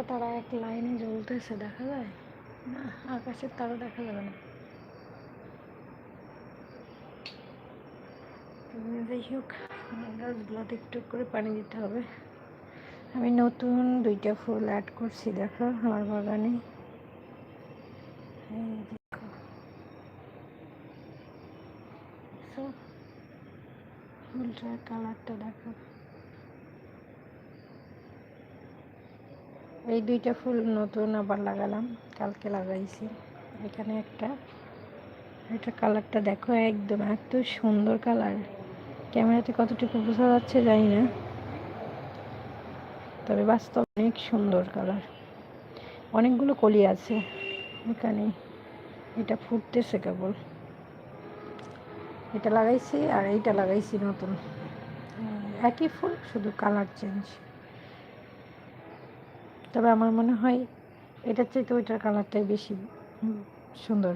তিনটা তারা এক লাইনে জ্বলতেছে, দেখা যায়? না আকাশের তারা দেখা যাবে না। যাই হোক গাছগুলোতে একটু করে পানি দিতে হবে। আমি নতুন দুইটা ফুল অ্যাড করছি, দেখো, আমার বাগানে। ফুলটার কালারটা দেখো। এই দুইটা ফুল নতুন আবার লাগালাম, কালকে লাগাইছি। এখানে একটা, এটা কালারটা দেখো একদম এত সুন্দর কালার। ক্যামেরাতে কতটুকু বোঝা যাচ্ছে জানি না, তবে বাস্তব অনেক সুন্দর কালার। অনেকগুলো কলি আছে, এখানে এটা ফুটতেছে কেবল। এটা লাগাইছি আর এইটা লাগাইছি নতুন। একই ফুল, শুধু কালার চেঞ্জ তবে আমার মনে হয় এটার চাইতে ওইটার কালারটাই বেশি সুন্দর।